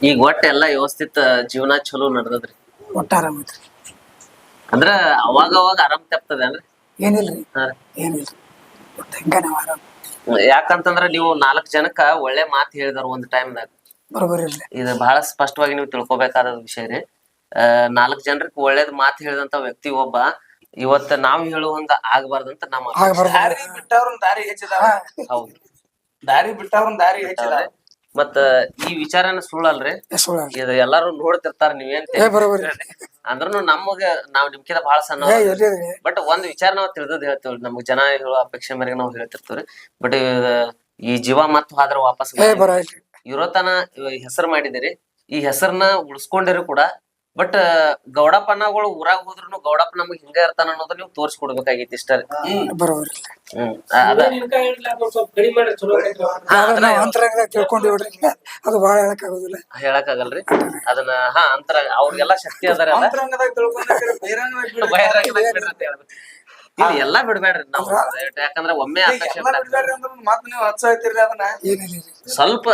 ಈಗ ಒಟ್ಟ ಎಲ್ಲಾ ವ್ಯವಸ್ಥಿತ ಜೀವನ ಚಲೋ ನಡ್ದದ್ರಿ. ಒಟ್ಟ ಆರಾಮ ಐತ್ರಿ. ಅಂದ್ರ ಅವಾಗ ಅವಾಗ ಆರಾಮ್ ಅಂದ್ರೆ ಏನಿಲ್ರಿ. ಹಾ. ಏನಿಲ್ರಿ. ಒಟ್ಟ ಹಿಂಗ ನಾವ್ ಆರಾಮ. ಯಾಕಂತಂದ್ರ ನೀವು ನಾಲ್ಕ್ ಜನಕ್ಕ ಒಳ್ಳೆ ಮಾತು ಹೇಳಿದಾರ ಒಂದ್ ಟೈಮ್ದಾಗ ಬರೋಬರಿ ಇಲ್ರಿ. ಇದು ಬಹಳ ಸ್ಪಷ್ಟವಾಗಿ ನೀವು ತಿಳ್ಕೊಬೇಕಾದ ವಿಷಯ ರೀ. ನಾಲ್ಕ್ ಜನರಿಗೆ ಒಳ್ಳೇದ್ ಮಾತು ಹೇಳಿದಂತ ವ್ಯಕ್ತಿ ಒಬ್ಬ ಇವತ್ತ ನಾವ್ ಹೇಳುವಂಗ ಆಗ್ಬಾರ್ದಂತ ನಮ್ಮ. ಆಗ್ಬಾರ್ದು. ದಾರಿ ಬಿಟ್ಟವ್ರನ್ ದಾರಿ ಹೆಚ್ಚಿದಾವ ಹೌದು. ದಾರಿ ಬಿಟ್ಟವ್ರ ದಾರಿ ಹೆಚ್ಚಿದಾವ ಮತ್ತ ಈ ವಿಚಾರನ ಸುಳ್ಳಲ್ರಿ? ಸುಳ್ಳ ಇದು ಎಲ್ಲಾರು ನೋಡ್ತಿರ್ತಾರ ನೀವೇನ್ ಅಂದ್ರೂ ನಮಗ ನಾವ್ ನಿಮ್ಕಿಂತ ಬಹಳ ಸಣ್ಣ ಬಟ್ ಒಂದ್ ವಿಚಾರ ನಾವ್ ತಿಳಿದ್ ಹೇಳ್ತೇವ್ರಿ. ನಮ್ಗ್ ಜನ ಹೇಳೋ ಅಪೇಕ್ಷೆ ಮೇರೆಗೆ ನಾವ್ ಹೇಳ್ತಿರ್ತೇವ್ರಿ. ಬಟ್ ಈ ಜೀವ ಮತ್ ಹೋದ್ರ ವಾಪಸ್ ಇರೋತನ ಹೆಸರು ಮಾಡಿದಿರಿ. ಈ ಹೆಸರನ್ನ ಉಳಿಸ್ಕೊಂಡಿರು ಕೂಡ ಬಟ್ ಗೌಡಪ್ಪನಗಳು ಊರಾಗ ಹೋದ್ರು ಗೌಡಪ್ಪ ನಮಗ್ ಹಿಂಗ ಇರ್ತಾನ ಅನ್ನೋದು ನೀವು ತೋರ್ಸ್ಕೊಡ್ಬೇಕಾಗೈತಿ ಇಷ್ಟ ಬರೋಬರಿ ಅದ. ಹೇಳಕ್ ಆಗೋದಿಲ್ಲ ಹೇಳಕ್ ಆಗಲ್ರಿ ಅದನ್ನ ಹಾ ಅಂತರ ಅವ್ರಿಗೆಲ್ಲ ಶಕ್ತಿ ಅದಾರ ಅದ. ಇಲ್ಲಿ ಎಲ್ಲಾ ಬಿಡ್ಬೇಡ್ರಿ ನಾವು ಯಾಕಂದ್ರ ಒಮ್ಮೆ ಆಕರ್ಷಣೆ ನೀವು ಹಚ್ಚ ಅದನ್ನ. ಏನಿಲ್ಲ ಸ್ವಲ್ಪ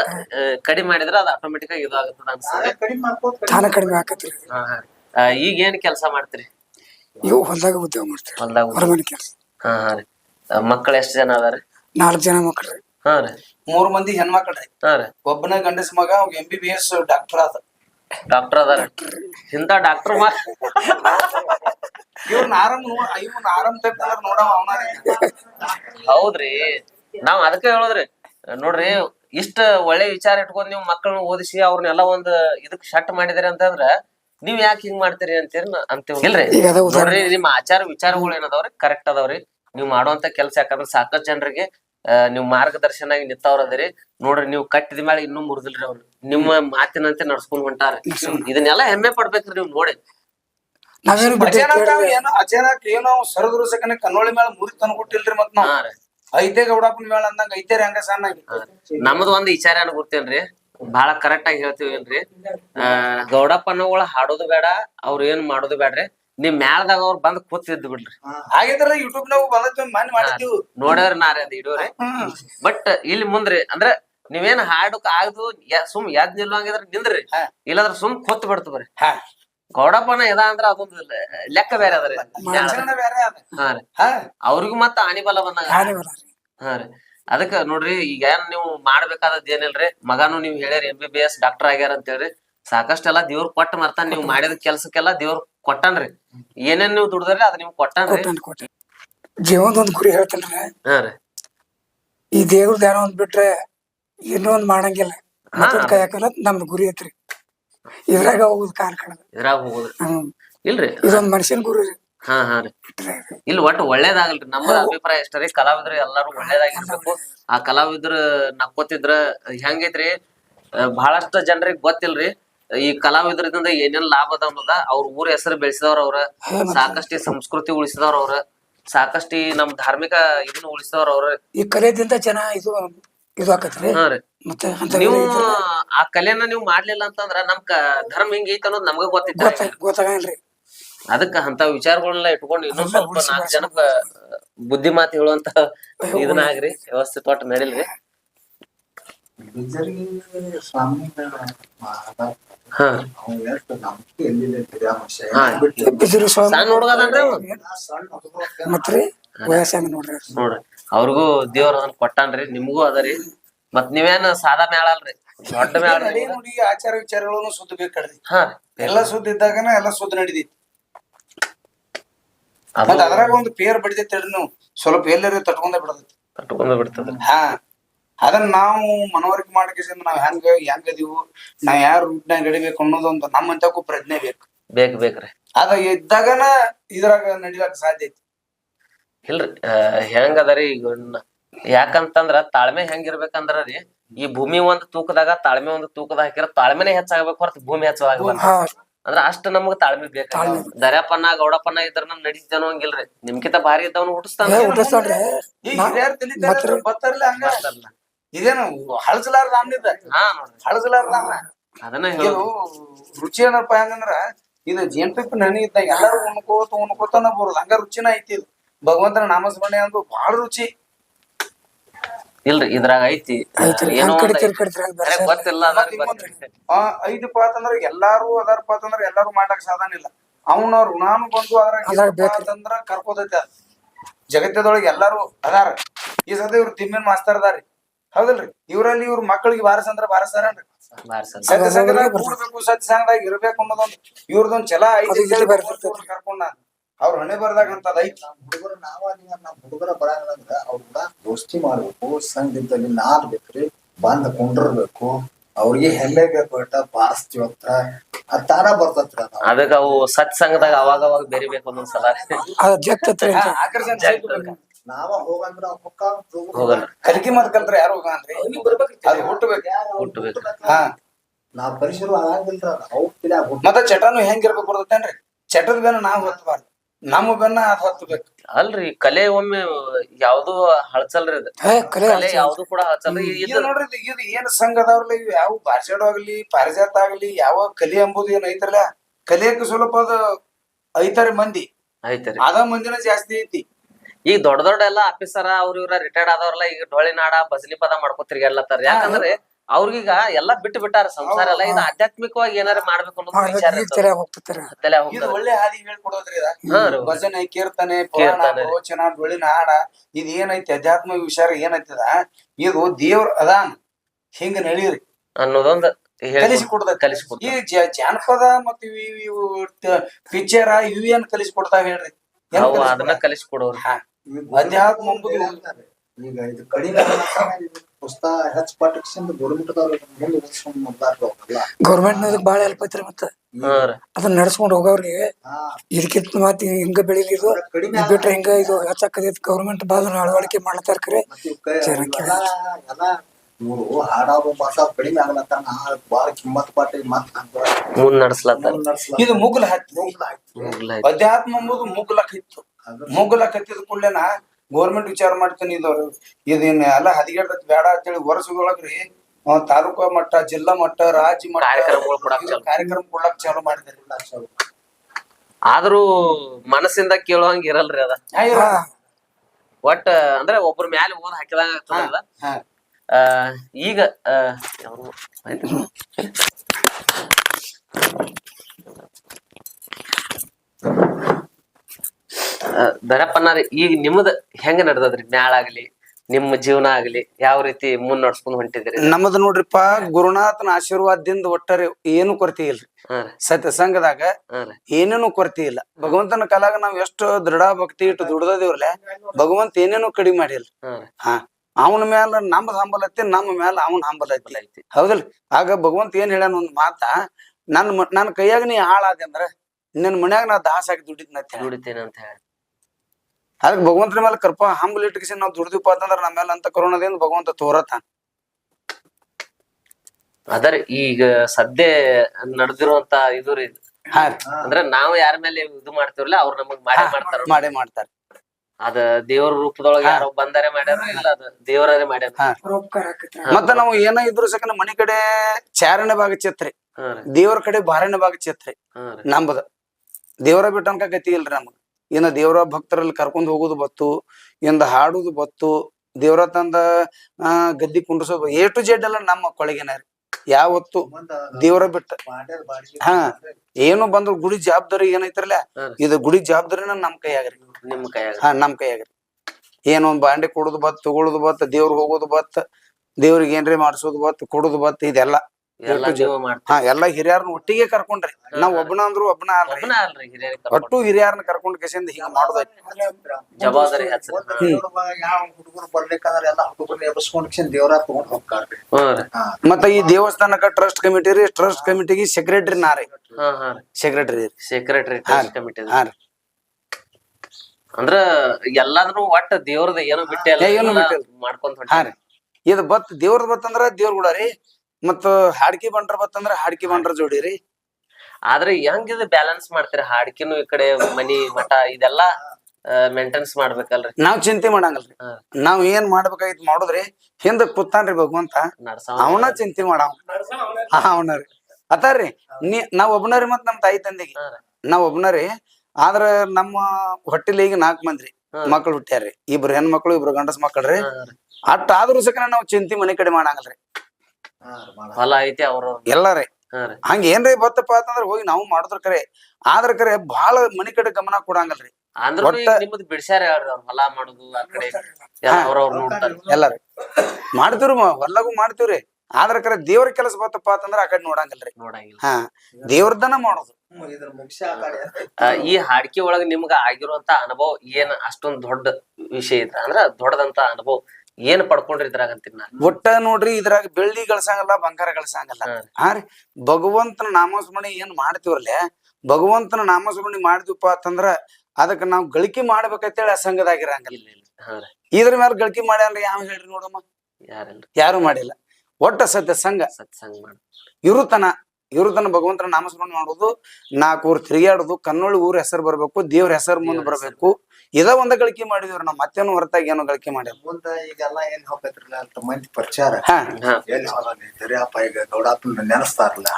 ಕಡಿಮೆ ಮಾಡಿದ್ರೆ ಅದು ಆಟೋಮೆಟಿಕ್ ಆಗಿ ಇದು ಆಗುತ್ತದ ಅನ್ಸುತ್ತೆ. ಕಡಿಮೆ ಮಾಡ್ಕೋತ ತಾನ ಕಡಿಮೆ ಆಕತ್ರಿ. ಹಾ, ಹಾ. ಆ, ಈಗ ಏನ್ ಕೆಲಸ ಮಾಡ್ತೀರಿ? ಇವು ಹೊಲ್ದಾಗ ಉದ್ಯೋಗ ಮಾಡ್ತೀವಿ. ಹೊಲ್ದಾಗ ಹೊರಮನೆ ಕೆಲಸ. ಹಾ ಹಾ ರೀ. ಮಕ್ಕಳು ಎಷ್ಟ್ ಜನ ಅದಾರಿ? ನಾಲ್ಕು ಜನ ಮಕ್ಕಳು ಹಾ ರೀ. ಮೂರ್ ಮಂದಿ ಹೆಣ್ಮಕ್ಳ್ರಿ ಹಾ ರೀ. ಒಬ್ಬನ ಗಂಡಸ ಮಗ M B B S doctor ಆದ. ಡಾಕ್ಟರ್ ಅದಾರ. ಇಂತ ಡಾಕ್ಟರ್ ಮಾ? ಇವ್ರನ್ನ ಆರಾಮ್ ನೋ ಇವ್ನ ಆರಾಮ್ ತೆಗ್ದಂದ್ರ ನೋಡವ ಅವನ ಹೌದ್ರಿ. ನಾವ್ ಅದಕ್ಕೆ ಹೇಳೋದ್ರಿ. ನೋಡ್ರಿ ಇಷ್ಟ ಒಳ್ಳೆ ವಿಚಾರ ಇಟ್ಕೊಂಡ್ ನೀವು ಮಕ್ಕಳನ್ನ ಓದಿಸಿ ಅವ್ರನ್ನೆಲ್ಲ ಒಂದ್ ಇದಕ್ ಶಟ್ ಮಾಡಿದಿರಿ ಅಂತಂದ್ರ ನೀವ್ ಯಾಕೆ ಹಿಂಗ್ ಮಾಡ್ತೀರಿ ಅಂತೀರಿ ಅಂತೀವಿ ಇಲ್ರಿ ನೋಡ್ರಿ ನಿಮ್ಮ ಆಚಾರ ವಿಚಾರಗಳು ಏನದವ್ರಿ? ಕರೆಕ್ಟ್ ಅದಾವ್ರಿ. ನೀವ್ ಮಾಡುವಂತ ಕೆಲ್ಸ ಯಾಕಂದ್ರ ಸಾಕಷ್ಟು ಜನರಿಗೆ ನೀವು ಮಾರ್ಗದರ್ಶನ ಆಗಿ ನಿಂತವ್ರ ಅದರಿ. ನೋಡ್ರಿ ನೀವು ಕಟ್ಟಿದ ಮೇಲೆ ಇನ್ನೂ ಮುರಿದಿಲ್ರಿ ಅವ್ರು. ನಿಮ್ಮ ಮಾತಿನಂತೆ ನಡ್ಸ್ಕೊಂಡ್ ಹೊಂಟಾರ. ಇದನ್ನೆಲ್ಲ ಹೆಮ್ಮೆ ಪಡ್ಬೇಕ್ರಿ ನೀವು ನೋಡಿ. ನಾವೇನು ಅಚಾನಕ್ ಏನೋ ಅಚಾನಕ್ ಏನೋ ಸರದ್ರು ಸಕನೆ ಕನ್ನೋಳಿ ಮೇಲೆ ಮುರಿ ತಂದ್ಕೊಟ್ಟಿಲ್ರಿ ಮತ್ ನಾವ್. ಹಾ ರೀ. ಐತೆ ಗೌಡಪ್ಪನ ಮೇಳ ಅಂದಂಗ ಐತೆ ಹಂಗ ಸಣ್ಣ ನಮ್ದು ಒಂದ್ ವಿಚಾರ ಏನ್ ಗೊತ್ತೇನ್ರಿ? ಬಹಳ ಕರೆಕ್ಟ್ ಆಗಿ ಹೇಳ್ತೀವಿ ಏನ್ರಿ? ಆ ಗೌಡಪ್ಪನಗಳ ಹಾಡೋದು ಬೇಡ ಅವ್ರ ಏನ್ ಮಾಡೋದು ಬೇಡ್ರಿ. ನಿಮ್ ಮ್ಯಾಲ್ದಾಗ ಅವ್ರ ಬಂದ್ ಕೂತಿದ್ದು ಬಿಡ್ರಿ. ಹಾಗಿದ್ರ ಯೂಟ್ಯೂಬ್ ನಾವು ಬಂದೈತಿ ಮಾನ್ ಮಾಡಿದ್ದೀವಿ ನೋಡ್ಯಾರ ನಾರೇ ಅದ್ ಇಡೋರಿ ಬಟ್ ಇಲ್ಲಿ ಮುಂದ್ರಿ ಅಂದ್ರೆ ನೀವೇನ್ ಹಾಡಕ್ ಆಗದು ಸುಮ್ ಯಾದ್ ನಿಲ್ಲಂಗಿದ್ರ ನಿಂದ್ರಿ. ಹಾ. ಇಲ್ಲಾಂದ್ರ ಸುಮ್ ಕೊತ್ ಬಿಡ್ತು ಬರ್ರಿ. ಹಾ. ಗೌಡಪ್ಪನ ಎದ ಅಂದ್ರ ಅದೊಂದು ಲೆಕ್ಕ ಬೇರೆ ಅದ್ರಿ ಅವ್ರಿಗೂ ಮತ್ತ ಆನಿಬಲ ಬಂದಾಗ ಹಾ ರೀ. ಅದಕ್ಕ ನೋಡ್ರಿ ಈಗ ಏನ್ ನೀವು ಮಾಡ್ಬೇಕಾದದ್ ಏನಿಲ್ರಿ? ಮಗನು ನೀವ್ ಹೇಳ್ಯಾರಿ M B B S doctor ಆಗ್ಯಾರ ಅಂತ ಹೇಳ್ರಿ ಸಾಕಷ್ಟೆಲ್ಲ ದೇವ್ರ ಕೊಟ್ಟ ಮರ್ತಾನ ನೀವ್ ಮಾಡಿದ ಕೆಲ್ಸಕ್ಕೆಲ್ಲ ದೇವ್ರ ಕೊಟ್ಟನ್ರಿ ಏನೇನ್ ನೀವು ದುಡ್ದ್ರಿ ಅದ್ ನಿಮ್ಗ್ ಕೊಟ್ಟನ್ರಿ ಕೊಟ್ಟನ್ ಕೊಟ್ಟೆ ಜೀವನದ ಒಂದ್ ಗುರಿ ಹೇಳ್ತೇನ್ರಿ ಹಾ ರೀ. ಈ ದೇವ್ರದ್ ಏನೋ ಒಂದ್ ಬಿಟ್ರೆ ಇನ್ನೊಂದ್ ಮಾಡಂಗಿಲ್ಲ. ಯಾಕಂದ್ರ ನಮ್ದು ಗುರಿ ಐತ್ರಿ. ಇದ್ರಾಗ ಹೋಗುದು ಕಡದ. ಇದ್ರಾಗ ಹೋಗುದ್ರಿ ಹ್ಮ್. ಇಲ್ರಿ? ಇದೊಂದ್ ಮನುಷ್ಯನ್ ಗುರು ರೀ. ಹಾ ಹಾ ರೀ. ಇಲ್ಲಿ ಒಟ್ಟು ಒಳ್ಳೇದಾಗಲ್ರಿ. ನಮ್ಮ ಅಭಿಪ್ರಾಯ ಎಷ್ಟ ರೀ. ಕಲಾವಿದ್ರು ಎಲ್ಲಾರು ಒಳ್ಳೇದಾಗಿರ್ಬೇಕು. ಆ ಕಲಾವಿದ್ರು ನಕ್ಕೋತಿದ್ರ ಹೆಂಗೈತ್ರಿ? ಬಹಳಷ್ಟು ಜನರಿಗೆ ಗೊತ್ತಿಲ್ರಿ. ಈ ಕಲಾವಿದ್ರದಿಂದ ಏನೇನ್ ಲಾಭ ಅದ ಅನ್ನೋದ ಅವ್ರ ಊರ ಹೆಸರು ಬೆಳೆಸಿದವ್ರ ಅವ್ರ. ಸಾಕಷ್ಟು ಸಂಸ್ಕೃತಿ ಉಳಿಸಿದವ್ರ ಅವ್ರ. ಸಾಕಷ್ಟು ನಮ್ ಧಾರ್ಮಿಕ ಇದನ್ನ ಉಳಿಸಿದವ್ರ ಅವ್ರ. ಈ ಕಲೆದಿಂದ ಜನ ಇದು ಇದು ಆಕತ್ರಿ? ಹಾ ರೀ. ಮತ್ತೆ ಅಂತ ನೀವು ಆ ಕಲೆನ ನೀವು ಮಾಡ್ಲಿಲ್ಲ ಅಂತಂದ್ರ ನಮ್ ಕ ಧರ್ಮ ಹಿಂಗೈತೆ ಅನ್ನೋದು ನಮ್ಗ ಗೊತ್ತಿತ್ತ ಗೊತ್ತ ಗೊತ್ತಾಗಲ್ರಿ ಅದಕ್ಕ ಅಂತ ವಿಚಾರಗಳನ್ನ ಇಟ್ಕೊಂಡು ಇನ್ನೊಂದ್ ಸ್ವಲ್ಪ ನಾಲ್ಕು ಜನಕ್ಕ ಬುದ್ಧಿ ಮಾತು ಹೇಳುವಂತ ಇದನ್ನ ಆಗ್ರಿ ವ್ಯವಸ್ಥೆ ಒಟ್ಟು ನಡಿಲ್ರಿ ಸ್ವಾಮಿಗಳ ಹಾ. ಅವ್ನು ಎಷ್ಟು ನಂಬಿಕೆ ಎಲ್ಲಿದೆ ಮನುಷ್ಯ? ಹಾ. ಬಿಸಿಲು ಸ್ವಾಮಿ. ಸಣ್ಣ ಹುಡುಗ ಅದನ್ರಿ ಅವ? ಮತ್ರಿ? ವಯಸ್ಸಾಗ ನೋಡ್ರಿ. ನೋಡ್ರಿ. ಅವ್ರಿಗೂ ದೇವ್ರ ಅದನ್ನ ಕೊಟ್ಟಾನ್ರಿ ನಿಮ್ಗೂ ಅದರಿ ಮತ್ ನೀವೇನ್ ಸಾದಾ ಮೇಳಲ್ರಿ ದೊಡ್ಡ ಮೇಳ ನಡಿ ನೋಡಿ ಆಚಾರ ವಿಚಾರಗಳನ್ನು ಸುದ್ದಿ ಬೇಕಾಡ್ರಿ ಹಾ ಎಲ್ಲ ಸುದ್ದಿ ಇದ್ದಾಗನ ಎಲ್ಲ ಸುದ್ದಿ ನಡಿದೈತಿ ಅದು ಮತ್ತ ಅದ್ರಾಗ ಒಂದು ಪೇರ್ ಬಡಿದೈತಿ ಹೇಳ್ರಿ ನೀವು. ಸ್ವಲ್ಪ ಎಲ್ಲರೂ ತಟ್ಕೊಂಡ ಬಿಡದೈತಿ ತಟ್ಕೊಂಡ ಬಿಡ್ತದ. ಹಾ. ಅದನ್ನ ನಾವು ಮನವರಿಕೆ ಮಾಡಕ್ಕೆ ನಾವ್ ಹೆಂಗ ಹೆಂಗ ಅದೀವು ನಾವ್ ಯಾರ ರೂಟ್ನಾಗ ನಡಿಬೇಕು ಅನ್ನೋದೊಂದು ನಮ್ಮಂತಕ್ಕೂ ಪ್ರಜ್ಞೆ ಬೇಕು. ಬೇಕ್ ಬೇಕ್ರಿ ಅದ ಇದ್ದಾಗನ ಇದ್ರಾಗ ನಡಿಲಕ್ ಸಾಧ್ಯ ಐತಿ. ಇಲ್ರಿ ಆ, ಹೆಂಗ್ ಅದರಿ ಈಗ ಯಾಕಂತಂದ್ರ ತಾಳ್ಮೆ ಹೆಂಗಿರ್ಬೇಕಂದ್ರ ರೀ ಈ ಭೂಮಿ ಒಂದ್ ತೂಕದಾಗ ತಾಳ್ಮೆ ಒಂದ್ ತೂಕದಾಗ ಹಾಕಿರ ತಾಳ್ಮೆನೆ ಹೆಚ್ಚಾಗ್ಬೇಕು ಹೊರತು ಭೂಮಿ ಹೆಚ್ಚಾಗಬಾರ್ದು ಹಾ. ಅಂದ್ರ ಅಷ್ಟ ನಮಗ ತಾಳ್ಮೆ ಬೇಕ. ದರ್ಯಾಪನ್ನ ಗೌಡಪ್ಪನ ಇದ್ರ ನಮ್ ನಡೀತೇನೋ ಹಂಗಿಲ್ರಿ. ನಿಮ್ಕಿಂತ ಭಾರಿ ಇದ್ದವನು ಹುಟ್ಟಿಸ್ತಾನ ಇದೇನು ಹಳಸಲಾರ ನೋಡ್ರಿ. ಹಳಸಲಾರ ರಾಮ? ಅದನ್ನ ರುಚಿ ಏನಪ್ಪ ಹೆಂಗಂದ್ರ ಇದು ಜೇನ್ ಪಿಪ್ಪ ನನಗಿದ್ದ ಎಲ್ಲಾರು ಉಣ್ಕೋತ ಉಣ್ಕೋತಾನ ಬರೋದು. ಹಂಗ ರುಚಿನ ಐತಿ ಇದು. ಭಗವಂತನ ನಾಮಸ್ಮರಣೆ ಅಂದ್ರು ಬಹಳ ರುಚಿ. ಇಲ್ರಿ ಇದ್ರಾಗ ಐತಿ. ಏನೋ ಒಂದ್ ಐತಿ. ಬರ್ಸ ಗೊತ್ತಿಲ್ಲ ಮತ್ತ್. ಆ ಅಂದ್ರ ಎಲ್ಲಾರು ಅದಾರ ಪಾತ್ ಅಂದ್ರ ಎಲ್ಲಾರು ಮಾಡಕ್ ಸಾಧನ ಇಲ್ಲ. ಅವನ ಋಣಾನು ಬಂದು ಅದ್ರಾಗ ಅದ್ರಾಗ ಜಗತ್ತದೊಳಗ ಕರ್ಕೋದೈತಿ ಅದ್. ಜಗತ್ತದೊಳಗೆ ಎಲ್ಲಾರು ಅದಾರ. ಈ ಸದ ಇವ್ರ ತಿಮ್ಮಿನ ಮಾಸ್ತರ್ ಅದಾರಿ. ಹೌದಲ್ರಿ? ಇವ್ರಲ್ಲಿ ಇವ್ರ ಮಕ್ಕಳಿಗೆ ಬಾರಸ ಅಂದ್ರ ಬಾರಸಾರನ್ರಿ. ಸತ್ಯ ಸಂಘದಾಗ ಕೂಡ್ಬೇಕು ಸತ್ಯ ಸಂಘದಾಗ ಇರ್ಬೇಕು ಅನ್ನೋದೊಂದು ಇವ್ರದೊಂದ್ ಛಲ ಐತಿ ಅದು ಅಂತ ಇಲ್ಲಿ ಬರ್ತಿರ್ತೈತಿ. ಭಗವಂತ ಕರ್ಕೊಂಡ ಅವ್ರ ಹಣೆ ಬರ್ದಾಗ ಅಂತ ಐತಿ ನಮ್ ಹುಡುಗರು ನಾವ ನೀವ ನಮ್ಮ ಹುಡುಗರ ಬರಂಗಿಲ್ಲ ಅಂದ್ರ ಅವ್ರ ಕೂಡ ದೋಸ್ತಿ ಮಾಡ್ಬೇಕು ಸಂಘದಲ್ಲಿ ನಾಡ್ಬೇಕ್ರಿ ಬಂದ್ ಕುಂಡಿರ್ಬೇಕು ಅವ್ರಿಗೆ ಹೆಮ್ಮೆ ಬೇಕಟ ಬಾರಿಸ್ತೀವತ್ತ ಅಂತ ತಾನ ಬರ್ತತ್ರ ಅದ ಅದಕ್ಕ ಅವು ಸತ್ಸಂಗದಾಗ ಅವಾಗ ಅವಾಗ ಬೆರಿಬೇಕು ಒಂದೊಂದ್ಸಲ. ನಾವ ಹೋಗಂದ್ರ ಹೊಕ್ಕ ಹೋಗಲ್ಲ. ಕಲಿಕೆ ಮತ್ ಕಲ್ತ್ರ ಯಾರು ಹೋಗ್ರಿ ಅದು ಹುಟ್ಟಬೇಕು ಹುಟ್ಟಬೇಕು. ಹಾ. ನಾವ್ ಪರಿಸರ ಆಗಂಗಿಲ್ರ ಅವ್ರ ಮತ್ತ ಚಟನು ಹೆಂಗಿರ್ಬೇಕು ಬರ್ತೇನ್ರಿ ಚಟದ ಬೇನ ನಾವ್ ಹೊತ್ತಬಾರ್ದು ನಮ್ಮ ಬೆನ್ನ ಅದ್ ಹತ್ತಬೇಕು ಅಲ್ರಿ ಕಲೆ ಒಮ್ಮೆ ಯಾವ್ದು ಹಳಚಲ್ರಿ ಅದ. ಏ ಕಲೆ ಕಲೆ ಯಾವ್ದು ಕೂಡ ಹಳಚಲ್ರಿ. ಇದು ಇದು ನೋಡ್ರಿ ಇದು- ಇದು ಏನ್ ಸಂಘ ಅದಾವ್ರಲ್ಲ ಇವು ಯಾವ ಬಾರ್ಷಾಡ್ ಆಗ್ಲಿ ಪಾರಿಜಾತ ಆಗ್ಲಿ ಯಾವ ಕಲಿ ಎಂಬುದು ಏನ್ ಐತ್ರಲ್ಲ ಕಲಿಯಕ್ಕೆ ಸ್ವಲ್ಪ ಅದ ಐತಾರಿ ಮಂದಿ. ಐತರಿ. ಅದ ಮಂದಿನ ಜಾಸ್ತಿ ಐತಿ. ಈಗ ದೊಡ್ಡ ದೊಡ್ಡ ಎಲ್ಲಾ ಆಫೀಸರ್ ಅವ್ರ ಇವ್ರ ರಿಟೈರ್ಡ್ ಆದವ್ರಲ್ಲ ಈಗ ಡೊಳ್ಳಿನಾಡ ಬಸಲಿ ಪದ ಮಾಡ್ಕೋತ್ರಿ ಎಲ್ಲ ತರ. ಯಾಕಂದ್ರೆ ಅವ್ರಿಗೀಗ ಎಲ್ಲಾ ಬಿಟ್ಟು ಬಿಟ್ಟಾರ ಸಂಸಾರ ಎಲ್ಲ ಇದು ಆಧ್ಯಾತ್ಮಿಕವಾಗಿ ಏನಾರ ಮಾಡ್ಬೇಕು ಅನ್ನೋದು ವಿಚಾರ ಹೋಗ್ತತ್ರಿ ತಲೆ ಇದು ಒಳ್ಳೆ ಹಾದಿ ಹೇಳ್ಕೊಡೋದ್ರಿ ಇದ ಹಾ ರೀ. ಭಜನೆ ಕೀರ್ತನೆ ಪುರಾಣ ಕೀರ್ತನೆ. ಪ್ರವಚನ ಡೊಳ್ಳಿನ ಹಾಡ ಇದು ಏನೈತಿ ಅಧ್ಯಾತ್ಮ ವಿಚಾರ ಏನೈತದ? ಇದು ದೇವ್ರ ಅದಾನ. ಹಿಂಗ ನಡೀರಿ. ಅನ್ನೋದೊಂದು ಕಲಿಸಿ ಈ ಜ- ಜಾನಪದ ಮತ್ತು ಇವ್- ಇವು ಪಿಕ್ಚರ ಇವು ಏನ್ ಕಲಿಸಿ ಕೊಡ್ತಾವ ಹೇಳ್ರಿ? ಏನ್ ಅವು ಕಲಿಸಿ ಅದನ್ನ ಕಲಿಸ್ಕೊಡೋರು. ಹಾ. ಈಗ ಇದು ಕಡಿಮೆ ಪುಸ್ತಕ ಹೆಚ್ಚ ಪಠಿಸಿಂದ ಗುರುಮುಟ್ಟದವ್ರು ಮುಂದೆ ಓದಿಸ್ಕೊಂಡ್ ಬಂದಾರ್ಲ್ಲ ಗೌರ್ಮೆಂಟ್ ಬಾಳ ಹೆಲ್ಪ್ ಐತ್ರಿ ಮತ್ತ. ಅದನ್ನ ನಡ್ಸ್ಕೊಂಡ್ ಹೋಗೋರಿಗೆ ಇದಕ್ಕಿಂತ ಮತ್ ಹಿಂಗ ಬೆಳಿಲಿ ಇದು. ಕಡಿಮೆ ಬಿಟ್ರೆ ಹಿಂಗ ಇದು ಹೆಚ್ಚಾಕದೈತಿ ಗೌರ್ಮೆಂಟ್ ಬಾಳ ಅಳವಡಿಕೆ ಮಾಡ್ತಾರ ಕರೆ ಮತ್ತೆ ಇವ್ ಕೈ- ಜನಕ್ಕೆ ಇವೆಲ್ಲ ಎಲ್ಲ ಇವ್ರು ಕಡಿಮೆ ಆಗ್ಲತ್ತಾರ ಬಾಳ ಕಿಮ್ಮತ್ ಪಾಟಿ ಮತ್ ಮುಂದ್ ನಡ್ಸ್ಲತ್ತಾರ ನಡ್ಸ್ಲ ಇದು ಮುಗ್ಲ ಹತ್ತಿ. ಮುಗ್ಲ್. ಅಧ್ಯಾತ್ಮ ಮುಗುಲಕ್ ಇತ್ತು. ಮುಗುಲಕ್ ಹತ್ತಿದ ಕೂಡಲೇನ ಗೌರ್ಮೆಂಟ್ ವಿಚಾರ ಮಾಡ್ತಾನೆ ಇದು. ಇದನ್ನ ಎಲ್ಲ ಹದಿಗೆಡ್ ಬೇಡ ಅಂತೇಳಿ ವರ್ಷದೊಳಗ್ರಿ ಆ, ತಾಲೂಕಾ ಮಟ್ಟ ಜಿಲ್ಲಾ ಮಟ್ಟ ರಾಜ್ಯ ಮಟ್ಟ ಕಾರ್ಯಕ್ರಮಗಳು ಕೊಡಾಕ್ ಚಾಲು. ಕಾರ್ಯಕ್ರಮ ಕೊಡಕ್ ಚಾಲು ಮಾಡಿದ್ರಿ ಆದ್ರೂ ಮನಸ್ಸಿಂದ ಕೇಳುವಂಗ ಇರಲ್ರಿ ಅದ. ಒಟ್ಟ ಅಂದ್ರೆ ಒಬ್ರ ಮ್ಯಾಲೆ ಓದ್ ಹಾಕಿದಂಗ ಈಗ ಆ, ಯಾವ್ದು? ಆಯ್ತು. ಆ, ದರಪ್ಪನಾರಿ ಈಗ ನಿಮ್ಮದ ಹೆಂಗ ನಡ್ದದ್ರಿ? ಮ್ಯಾಳಾಗ್ಲಿ ನಿಮ್ಮ ಜೀವನ ಆಗ್ಲಿ ಯಾವ ರೀತಿ ಮುನ್ ನಡ್ಸ್ಕೊಂಡ್ ಹೊಂಟಿದ್ರಿ ನಮ್ಮದು ನೋಡ್ರಿಪ್ಪ ಗುರುನಾಥನ ಆಶೀರ್ವಾದದಿಂದ ಒಟ್ಟಾರೆ ಏನು ಕೊರತೆ ಇಲ್ರಿ. ಹಾ ಸತ್ಯ ಸಂಘದಾಗ ಏನೇನು ಕೊರತೆ ಇಲ್ಲ. ಭಗವಂತನ ಕಾಲಾಗ ನಾವ್ ಎಷ್ಟು ದೃಢ ಭಕ್ತಿ ಇಟ್ಟು ದುಡ್ದದೇವ್ರಲ್ಲ ಭಗವಂತ ಏನೇನು ಕಡಿಮೆ ಮಾಡಿಲ್ಲ. ಹಾ ಅವನ ಮ್ಯಾಲ ನಮ್ದ್ ಹಂಬಲ ಐತಿ ನಮ್ಮ ಮ್ಯಾಲ ಅವನ ಹಂಬಲ ಐತಿ ಹೌದಲ್ ಆಗ ಭಗವಂತ ಏನ್ ಹೇಳ್ಯಾನ ಒಂದ್ ಮಾತ ನನ್ ನನ್ ಕೈಯಾಗ ನೀ ಹಾಳಾದೆ ಅಂದ್ರ ನಿನ್ ಮನ್ಯಾಗ ನಾ ದಾಸ ಹಾಕಿ ದುಡಿತೇನೆ ಅಂತ ಹೇಳಿ. ಅದಕ್ಕೆ ಭಗವಂತನ ಮೇಲೆ ಕರ್ಪ ಹಂಬಲ್ ಇಟ್ಕಿಸಿ ನಾವು ದುಡ್ದಿಪ್ಪ ಅಂತಂದ್ರೆ ನಮ್ಮ ಮೇಲೆ ಅಂತ ಕೊರೋನಾದಿಂದ ಭಗವಂತ ತೋರತಾನ ಅದರ ಈಗ ಸದ್ಯ ನಡೆದಿರುವಂತ ಇದು ರೀ ಇದು. ಹಾ ರೀ. ಅಂದ್ರೆ ನಾವು ಯಾರ ಮೇಲೆ ಇದು ಮಾಡ್ತೀವಲ್ಲ ಅವ್ರ ನಮಗ್ ಮಾಡೇ ಮಾಡ್ತಾರ. ಮಾಡೇ ಮಾಡ್ತಾರ. ಅದ ದೇವ್ರ ರೂಪದೊಳಗ ಯಾರೋ ಬಂದರೆ ಮಾಡ್ಯಾರ ಇಲ್ಲ ಅದ ದೇವರೇ ಮಾಡ್ಯಾರ. ಮತ್ತ ನಾವು ಏನ ಇದ್ರು ಸಕ ಮನಿ ಕಡೆ ಚಾರಣ ಭಾಗ ಚೇತ್ರಿ ದೇವರ ಕಡೆ ಬಾರಣ ಭಾಗ ಚೇತ್ರಿ ನಂಬದ. ದೇವರ ಬಿಟ್ಟನ್ಕ ಗತಿ ಇಲ್ರಿ ನಮಗ. ಇನ್ನ ದೇವರ ಭಕ್ತರಲ್ಲಿ ಕರ್ಕೊಂಡ್ ಹೋಗುದು ಬತ್ತು ಇಂದ ಹಾಡುದು ಬತ್ತು ದೇವರ ತಂದ ಆ ಗದ್ದಿ ಕುಂಡ್ರಸೋದು ಎ ಟು ಜೆಡ್ ಎಲ್ಲ ನಮ್ಮ ಕೊಳಗೇನ ರೀ. ಯಾವತ್ತು ದೇವರ ಬಿಟ್ಟ ಹಾ. ಏನು ಬಂದ್ರು ಗುಡಿ ಜವಾಬ್ದಾರಿ ಏನೈತ್ರಲ್ಲ ಇದು ಗುಡಿ ಜವಾಬ್ದಾರಿನ ನಮ್ ಕೈಯಾಗ್ರಿ ನಿಮ್ ಕೈ ಹಾ ನಮ್ ಕೈಯಾಗ್ರಿ ಏನೋ ಒಂದ್ ಬಾಂಡೆ ಕೊಡುದು ಬತ್ ತಗೊಳುದು ಬತ್ ದೇವ್ರಿಗೆ ಹೋಗೋದು ಬತ್ ದೇವ್ರಿಗೆ ಏನ್ರಿ ಮಾಡಿಸೋದು ಬತ್ ಕೊಡುದು ಬತ್ ಇದೆಲ್ಲ. ಹಾ ಎಲ್ಲಾ ಹಿರಿಯರ್ನ ಒಟ್ಟಿಗೆ ಕರ್ಕೊಂಡ್ರಿ. ನಾವ್ ಒಬ್ಬನ ಅಂದ್ರು ಒಬ್ಬನ ಅಲ್ರಿ. ಒಟ್ಟು ಹಿರಿಯರ್ನ ಕರ್ಕೊಂಡ್ ಕೆಸಿಂದ ಹಿಂಗ ಮಾಡೋದೈತಿ ಜವಾಬ್ದಾರಿ ಯಾವ ಹುಡುಗರು ಬರ್ಲಿಕ್ಕಂದ್ರ ಎಲ್ಲಾ ಹುಡುಗರು ಎಬ್ಸ್ಕೊಂಡ್ ದೇವ್ರ ತಗೊಂಡ್ ಹೋಗ್ತಾರ್ರಿ ಮತ್ತ ಈ ದೇವಸ್ಥಾನಕ್ಕ ಟ್ರಸ್ಟ್ ಕಮಿಟಿ ರೀ ಟ್ರಸ್ಟ್ ಕಮಿಟಿಗೆ ಸೆಕ್ರೆಟರಿ ನಾರಿ ಹಾ ಹಾ ರೀ. ಸೆಕ್ರೆಟರಿ ಸೆಕ್ರೆಟರಿ ಹಾ ರೀ. ಕಮಿಟಿ ಹಾ ರೀ. ಅಂದ್ರ ಎಲ್ಲಾದ್ರೂ ಒಟ್ಟ ದೇವ್ರದ ಏನೋ ಬಿಟ್ಟೆ ಏನೂ. ಮಾಡ್ಕೊಂತ ಹಾ ರೀ. ಇದು ಬತ್ ದೇವ್ರದ್ ಬತ್ತಂದ್ರ ದೇವ್ರ ಕೂಡ ರೀ. ಮತ್ತ ಹಾಡ್ಕಿ ಬಂಡ್ರ ಬತ್ತಂದ್ರ ಹಾಡ್ಕಿ ಬಂಡ್ರ ಜೋಡಿ ರೀ ಆದ್ರೆ ಇದು ಬ್ಯಾಲೆನ್ಸ್ ಮಾಡ್ತೀರಿ ಹಾಡ್ಕಿನು ಈ ಕಡೆ ಮನಿ ಮಠ ಇದೆಲ್ಲಾ ಮೇಂಟೆನ್ಸ್ ಮಾಡ್ಬೇಕಲ್ರಿ. ನಾವ್ ಚಿಂತೆ ಮಾಡಂಗಲ್ರಿ. ನಾವ್ ಏನ್ ಮಾಡ್ಬೇಕಾಗಿತ್ ಮಾಡುದ್ರಿ ಹಿಂದ ಕೂತಾನ್ರಿ ಭಗವಂತ. ಅವನ ಚಿಂತೆ ಮಾಡವ್. ಅವನರಿ ಅತಾರ್ರಿ ನೀ ನಾವ್ ಒಬ್ನರಿ ಮತ್ ನಮ್ ತಾಯಿ ತಂದೆಗೆ. ನಾವ್ ಒಬ್ನರಿ ಆದ್ರ ನಮ್ಮ ಹೊಟ್ಟಿಲಿ ಈಗ ನಾಲ್ಕ್ ಮಂದ್ರಿ. ಮಕ್ಳು ಹುಟ್ಟ್ಯಾರ್ರಿ ಇಬ್ರು ಹೆಣ್ಮಕ್ಳು ಇಬ್ರು ಗಂಡಸ್ ಮಕ್ಕಳ್ರಿ ಅಟ್ ಆದ್ರೂ ಸಕನ ನಾವ್ ಚಿಂತೆ ಮನೆ ಕಡೆ ಮಾಡಂಗಲ್ರಿ. ಹೊಲ ಐತಿ ಅವ್ರ ಎಲ್ಲಾರಿ ಹಂಗ ಏನ್ರಿ ಬತ್ತಪ್ಪ ಅಂತಂದ್ರ ಹೋಗಿ ನಾವು ಮಾಡಿದ್ರ ಕರೆ. ಆದ್ರ ಕರೆ ಬಹಳ ಮನಿ ಕಡೆ ಗಮನ ಕೊಡಂಗಲ್ರಿ ಅಂದ್ರೂ ನಿಮ್ಮದ್ ಬಿಡ್ಸ್ಯಾರ ಹೊಲ ಮಾಡುದು ಆ ಕಡೆ ಎಲ್ಲ ಅವ್ರವ್ರ ನೋಡ್ತಾರ. ಎಲ್ಲಾರಿ ಮಾಡ್ತೀವ್ರಿ ಹೊಲಗೂ ಮಾಡ್ತೀವ್ರಿ. ಆದ್ರ ಕರೆ ದೇವ್ರ ಕೆಲಸ ಬತ್ತಪ್ಪ ಅಂತಂದ್ರ ಆ ಕಡೆ ನೋಡಂಗಲ್ರಿ ನೋಡಂಗಿಲ್ಲ. ಹಾ ದೇವ್ರದನ ಮಾಡೋದು. ಈ ಹಾಡಿಕೆ ಒಳಗ ನಿಮ್ಗ ಆಗಿರುವಂತ ಅನುಭವ ಏನ್ ಅಷ್ಟೊಂದ್ ದೊಡ್ಡ ವಿಷಯ ಇದ್ರ ಅಂದ್ರ ದೊಡ್ಡದಂತ ಅನುಭವ. ಏನ್ ಪಡ್ಕೊಂಡ್ರಿ ಇದ್ರಾಗ ಅಂತೀನಿ ನಾನು? ಒಟ್ಟ ನೋಡ್ರಿ ಇದ್ರಾಗ ಬೆಳ್ಳಿ ಗಳಸಂಗಲ್ಲ ಬಂಗಾರ ಗಳಸಂಗಲ್ಲ. ಹಾ. ರೀ ಭಗವಂತನ ನಾಮಸ್ಮರಣೆ ಏನ್ ಮಾಡ್ತೀವ್ರಲ್ಲೇ? ಭಗವಂತನ ನಾಮಸ್ಮರಣೆ ಮಾಡಿದ್ವಿಪ್ಪ ಅಂತಂದ್ರ ಅದಕ್ಕ ನಾವ್ ಗಳಿಕೆ ಮಾಡ್ಬೇಕಂತೇಳಿ ಆ ಸಂಘದಾಗಿರಂಗಿಲ್ಲ ಇದ್ರ ಮೇಲೆ ಗಳಿಕೆ ಮಾಡ್ಯಾನ್ರಿ ಯಾವ ಹೇಳ್ರಿ ನೋಡಮ್ಮ? ಯಾರು ಮಾಡಿಲ್ಲ. ಒಟ್ಟ ಸತ್ಯ ಸಂಘ. ಸತ್ಸಂಗ ಮಾಡ ಇರುತನ ಇರುತನ ಭಗವಂತನ ನಾಮಸ್ಮರಣೆ ಮಾಡೋದು ನಾಲ್ಕು ಊರು ತಿರುಗಾಡೋದು ಕನ್ನೋಳಿ ಊರ ಹೆಸರು ಬರ್ಬೇಕು ದೇವ್ರ ಹೆಸರು ಮುಂದೆ ಬರ್ಬೇಕು. ಇದ ಒಂದ ಗಳಿಕೆ ಮಾಡಿದ್ವಿ ನಾವ್ ಮತ್ತೇನು ಹೊರತಾಗಿ ಏನೋ ಗಳಿಕೆ ಮಾಡಿಲ್ಲ ಮುಂದ ಈಗೆಲ್ಲ ಏನ್ ಹೋಗ್ಬೇಕ್ರಲ್ಲ ಅಂತ ಮಂದಿ ಪ್ರಚಾರ. ಹಾ. ಏನ್ ದರಿಯಪ್ಪ ಈಗ ಗೌಡಪ್ಪನ ನೆನಸ್ತಾರಲ್ಲ.